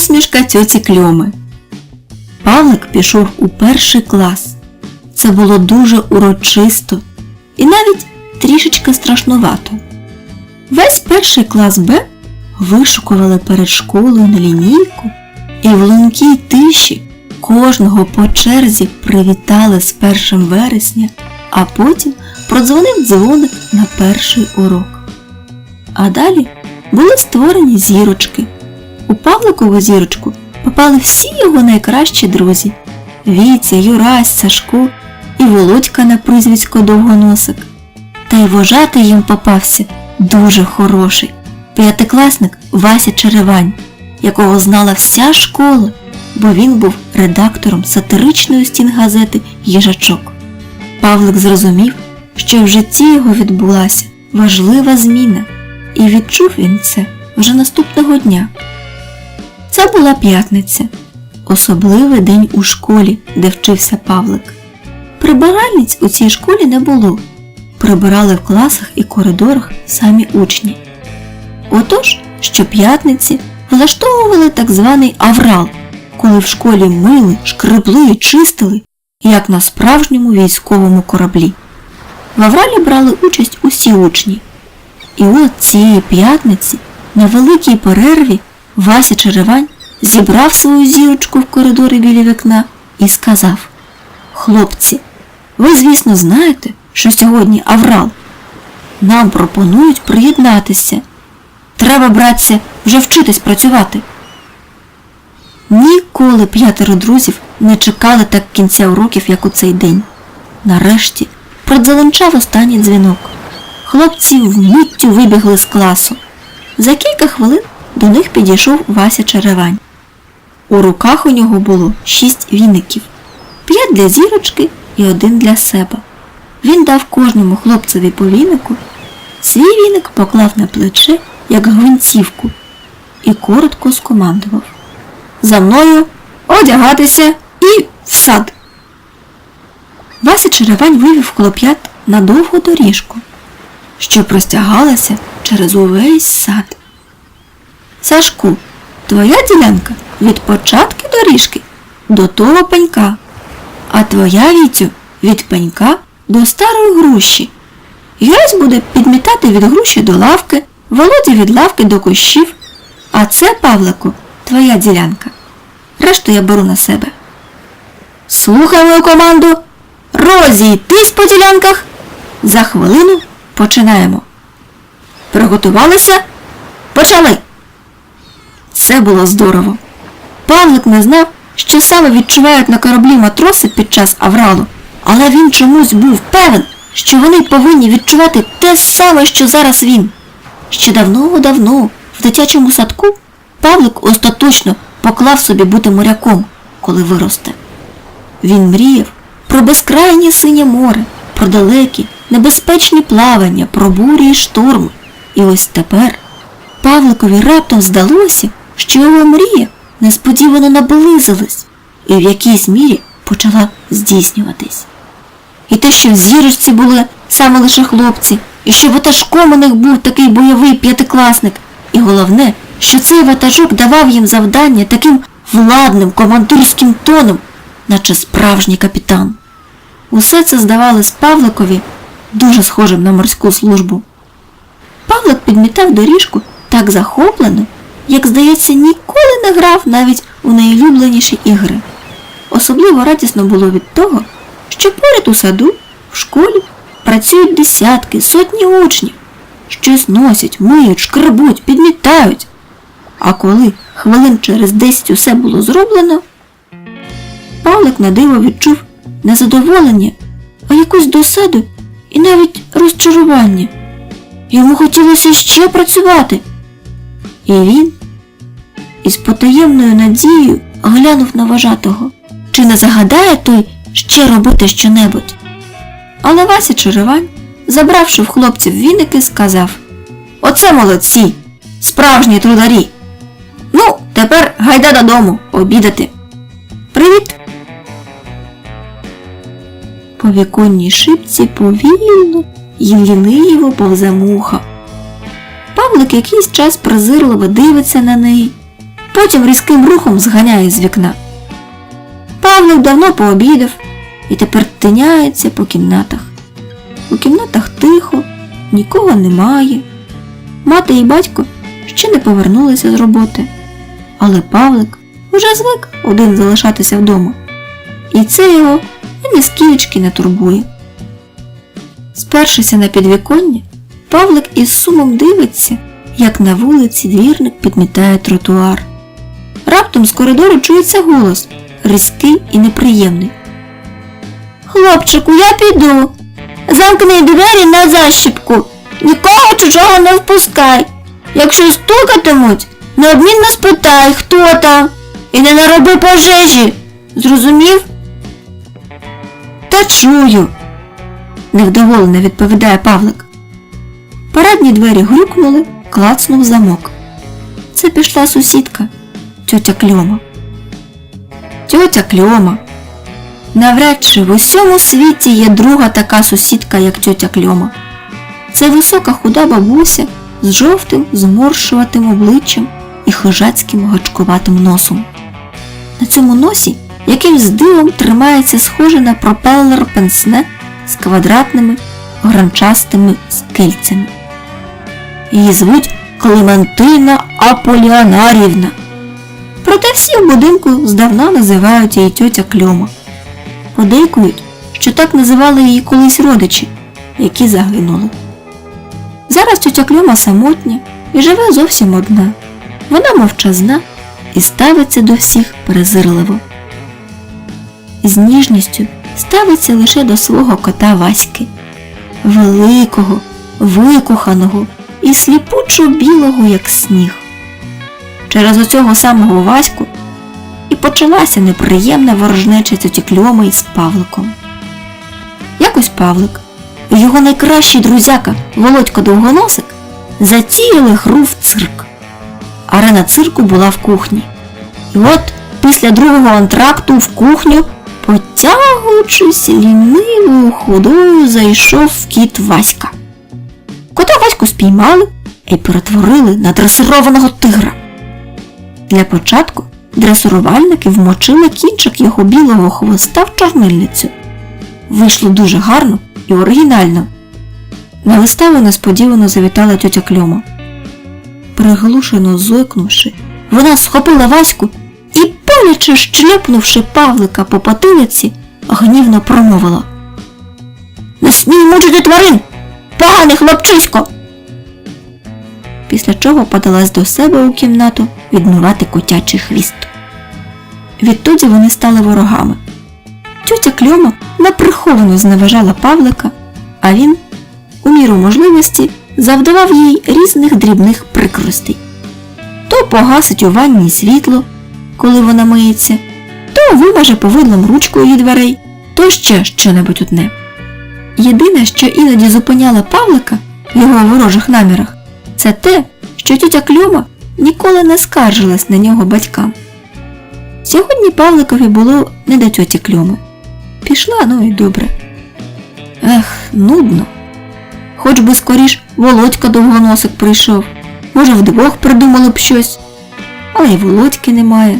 усмішка тьоті Кльоми. Павлик пішов у перший клас. Це було дуже урочисто і навіть трішечки страшнувато. Весь перший клас Б вишукували перед школою на лінійку і в лункій тиші кожного по черзі привітали з 1 вересня, а потім продзвонив дзвоник на перший урок. А далі були створені зірочки. У Павликову зірочку попали всі його найкращі друзі Вітя, Юрась, Сашко і Володька на прізвисько Довгоносик. Та й вожатий їм попався дуже хороший п'ятикласник Вася Черевань, якого знала вся школа, бо він був редактором сатиричної стінгазети Їжачок. Павлик зрозумів, що в житті його відбулася важлива зміна, і відчув він це вже наступного дня. Це була п'ятниця, особливий день у школі, де вчився Павлик. Прибиральниць у цій школі не було. Прибирали в класах і коридорах самі учні. Отож, щоп'ятниці влаштовували так званий аврал, коли в школі мили, шкребли і чистили, як на справжньому військовому кораблі. В авралі брали участь усі учні. І от цієї п'ятниці на великій перерві Вася Черевань зібрав свою зірочку в коридорі біля вікна і сказав Хлопці, ви, звісно, знаєте, що сьогодні аврал. Нам пропонують приєднатися. Треба, братця, вже вчитись працювати. Ніколи п'ятеро друзів не чекали так кінця уроків, як у цей день. Нарешті продзеленчав останній дзвінок. Хлопці вмиттю вибігли з класу. За кілька хвилин до них підійшов Вася Черевань. У руках у нього було шість віників, п'ять для зірочки і один для себе. Він дав кожному хлопцеві по вінику, свій віник поклав на плече, як гвинтівку, і коротко скомандував. За мною одягатися і в сад. Вася Черевань вивів хлоп'ят на довгу доріжку, що простягалася через увесь сад. Сашку, твоя ділянка від початку доріжки до того пенька, а твоя Вітю від пенька до старої груші. Юрась буде підмітати від груші до лавки, Володя від лавки до кущів, а це, Павлику, твоя ділянка. Решту я беру на себе. Слухай мою команду. Розійтись по ділянках. За хвилину починаємо. Приготувалися? Почали. Це було здорово. Павлик не знав, що саме відчувають на кораблі матроси під час авралу, але він чомусь був певен, що вони повинні відчувати те саме, що зараз він. Ще давно-давно в дитячому садку Павлик остаточно поклав собі бути моряком, коли виросте. Він мріяв про безкрайнє синє море, про далекі, небезпечні плавання, про бурі й шторми. І ось тепер Павликові раптом здалося, що його мрія несподівано наблизилась і в якійсь мірі почала здійснюватись. І те, що в зірочці були саме лише хлопці, і що ватажком у них був такий бойовий п'ятикласник, і головне, що цей ватажок давав їм завдання таким владним командирським тоном, наче справжній капітан. Усе це здавалось Павликові дуже схожим на морську службу. Павлик підмітав доріжку так захоплено, як, здається, ніколи не грав навіть у найулюбленіші ігри. Особливо радісно було від того, що поряд у саду, в школі працюють десятки, сотні учнів, щось носять, миють, шкребуть, підмітають. А коли хвилин через десять усе було зроблено, Павлик на диво відчув не задоволення, а якусь досаду і навіть розчарування. Йому хотілося ще працювати. І він із потаємною надією глянув на вожатого, чи не загадає той ще робити щонебудь. Але Вася Черевань, забравши в хлопців віники, сказав Оце молодці, справжні трударі. Ну, тепер гайда додому обідати. Привіт! По віконній шибці повільно й ліниво повзе муха. Павлик якийсь час презирливо дивиться на неї, потім різким рухом зганяє з вікна. Павлик давно пообідав і тепер тиняється по кімнатах. У кімнатах тихо, нікого немає. Мати і батько ще не повернулися з роботи, але Павлик уже звик один залишатися вдома. І це його і ні скілечки не турбує. Спершися на підвіконня, Павлик із сумом дивиться, як на вулиці двірник підмітає тротуар. Раптом з коридору чується голос, різкий і неприємний. Хлопчику, я піду. Замкни двері на защіпку. Нікого чужого не впускай. Якщо стукатимуть, неодмінно спитай, хто там, і не нароби пожежі. Зрозумів? Та чую, невдоволено відповідає Павлик. Парадні двері грюкнули, клацнув замок. Це пішла сусідка, тьотя Кльома. Тьотя Кльома. Навряд чи в усьому світі є друга така сусідка, як тьотя Кльома. Це висока худа бабуся з жовтим зморшуватим обличчям і хижацьким гачкуватим носом. На цьому носі якимсь дивом тримається схоже на пропелер пенсне з квадратними гранчастими скельцями. Її звуть Клементина Аполіанарівна. Проте всі в будинку здавна називають її тьотя Кльома. Подейкують, що так називали її колись родичі, які загинули. Зараз тьотя Кльома самотня і живе зовсім одна. Вона мовчазна і ставиться до всіх презирливо. З ніжністю ставиться лише до свого кота Васьки, великого, викоханого і сліпучо білого, як сніг. Через оцього самого Ваську і почалася неприємна ворожнеча тьоті із Павликом. Якось Павлик і його найкращий друзяка Володько Довгоносик затіяли гру в цирк. Арена цирку була в кухні. І от після другого антракту в кухню, потягуючись лінивою ходою, зайшов кіт Васька. Кота Ваську спіймали і перетворили на дресированого тигра. Для початку дресирувальники вмочили кінчик його білого хвоста в чорнильницю. Вийшло дуже гарно і оригінально. На виставу несподівано завітала тьотя Кльома. Приглушено зойкнувши, вона схопила Ваську і, боляче щепнувши Павлика по потилиці, гнівно промовила. Не смій мучити тварин! Поганий хлопчисько! Після чого подалась до себе у кімнату відмивати котячий хвіст. Відтоді вони стали ворогами. Тьотя Кльома неприховано зневажала Павлика, а він, у міру можливості, завдавав їй різних дрібних прикростей. То погасить у ванні світло, коли вона миється, то вимаже повидлом ручку її дверей, то ще що-небудь одне. Єдине, що іноді зупиняло Павлика в його ворожих намірах, це те, що тітя Кльома ніколи не скаржилась на нього батькам. Сьогодні Павликові було не до тьоті Кльоми. Пішла, ну і добре. Ех, нудно. Хоч би скоріш Володька довгоносик прийшов. Може, вдвох придумали б щось. Але й Володьки немає.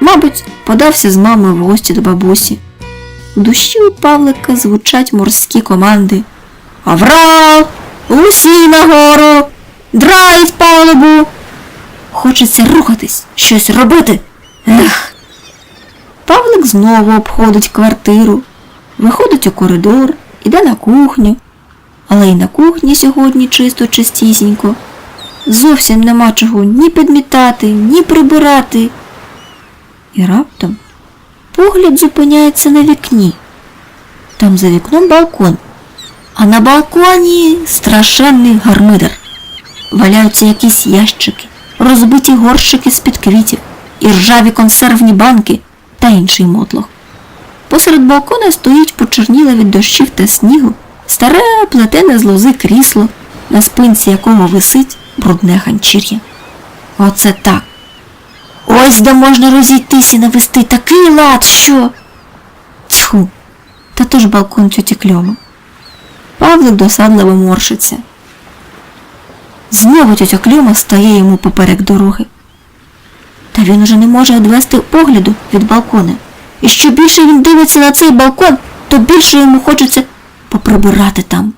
Мабуть, подався з мамою в гості до бабусі. В душі у Павлика звучать морські команди. Аврал! Усі нагору! Драйв палубу! Хочеться рухатись, щось робити. Ех. Павлик знову обходить квартиру, виходить у коридор, іде на кухню. Але й на кухні сьогодні чисто чистісінько. Зовсім нема чого ні підмітати, ні прибирати. І раптом погляд зупиняється на вікні. Там за вікном балкон, а на балконі страшенний гармидер. Валяються якісь ящики, розбиті горщики з-під квітів, і ржаві консервні банки та інший мотлох. Посеред балкона стоїть почерніле від дощів та снігу старе плетене з лози крісло, на спинці якого висить брудне ганчір'я. Оце так. Ось де можна розійтись і навести такий лад, що. Тьху, та то ж балкон тьоті Кльоми. Павлик досадливо моршиться. Знову тьотя Кльома стає йому поперек дороги. Та він уже не може одвести погляду від балкона. І що більше він дивиться на цей балкон, то більше йому хочеться поприбирати там.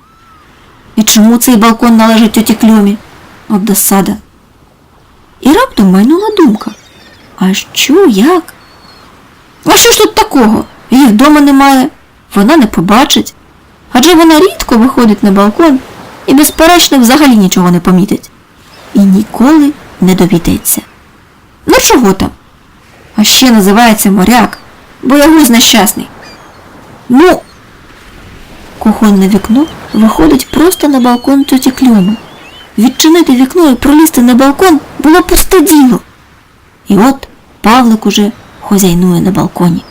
І чому цей балкон належить тьоті Кльомі? От досада. І раптом майнула думка. А що, як? А що ж тут такого? Її вдома немає, вона не побачить. Адже вона рідко виходить на балкон і, безперечно, взагалі нічого не помітить. І ніколи не довідається. Ну чого там? А ще називається моряк, бо ягуз нещасний. Ну, кухонне вікно виходить просто на балкон тьоті Кльоми. Відчинити вікно і пролізти на балкон було пусте діло. І от Павлик уже хозяйнує на балконі.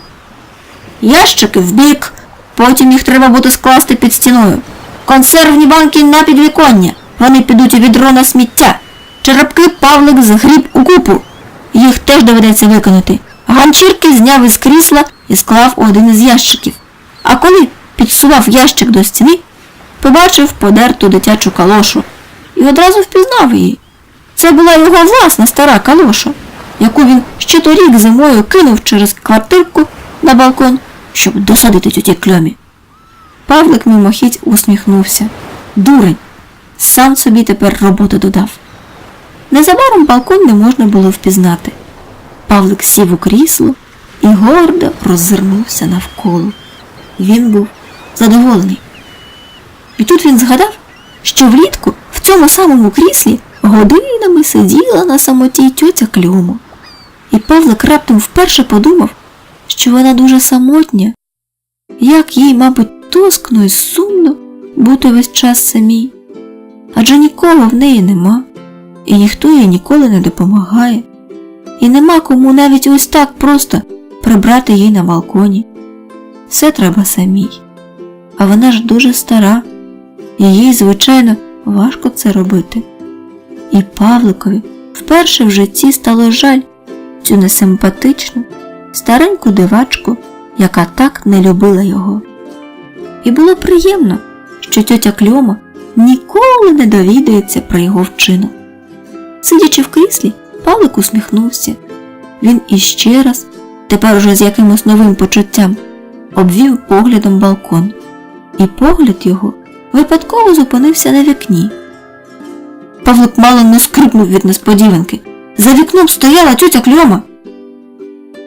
Ящики вбік, потім їх треба буде скласти під стіною. Консервні банки на підвіконня. Вони підуть у відро на сміття. Черепки Павлик згріб у купу. Їх теж доведеться виконати. Ганчірки зняв із крісла і склав у один із ящиків. А коли підсував ящик до стіни, побачив подерту дитячу калошу і одразу впізнав її. Це була його власна стара калоша, яку він ще торік зимою кинув через квартирку на балкон, щоб досадити тюті кльомі. Павлик мимохідь усміхнувся. Дурень, сам собі тепер роботу додав. Незабаром балкон не можна було впізнати. Павлик сів у крісло і гордо роззирнувся навколо. Він був задоволений. І тут він згадав, що влітку в цьому самому кріслі годинами сиділа на самоті тьотя Кльома. І Павлик раптом вперше подумав, що вона дуже самотня, як їй, мабуть, тоскно і сумно бути весь час самій. Адже нікого в неї нема, і ніхто їй ніколи не допомагає, і нема кому навіть ось так просто прибрати їй на балконі. Все треба самій. А вона ж дуже стара, і їй, звичайно, важко це робити. І Павликові вперше в житті стало жаль цю несимпатичну, стареньку дивачку, яка так не любила його. І було приємно, що тьотя Кльома ніколи не довідається про його вчинок. Сидячи в кріслі, Павлик усміхнувся. Він іще раз, тепер уже з якимось новим почуттям, обвів поглядом балкон, і погляд його випадково зупинився на вікні. Павлик мало не скрипнув від несподіванки. За вікном стояла тьотя Кльома.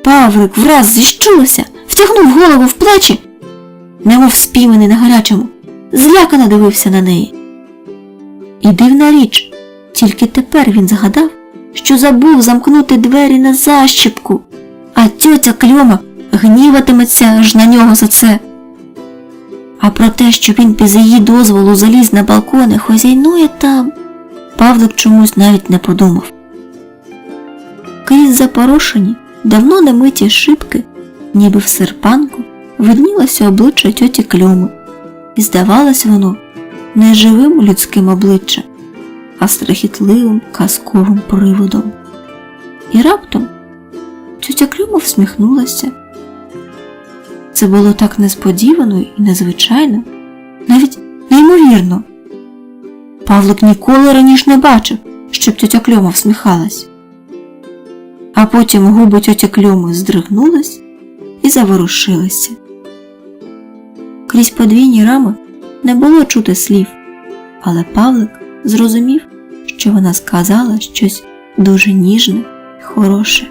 Павлик враз зіщулився, втягнув голову в плечі, немов спійманий на гарячому, злякано дивився на неї. І дивна річ, тільки тепер він згадав, що забув замкнути двері на защіпку, а тьотя Кльома гніватиметься аж на нього за це. А про те, що він без її дозволу заліз на балкон і хозяйнує там, Павлик чомусь навіть не подумав. Крізь запорошені, давно не миті шибки, ніби в серпанку, виднілося обличчя тьоті Кльоми, і здавалось воно не живим людським обличчям, а страхітливим казковим приводом. І раптом тьотя Кльома всміхнулася. Це було так несподівано і незвичайно, навіть неймовірно. Павлик ніколи раніше не бачив, щоб тьотя Кльома всміхалась. А потім губи тьоті Кльоми здригнулись і заворушилися. Крізь подвійні рами не було чути слів, але Павлик зрозумів, що вона сказала щось дуже ніжне хороше.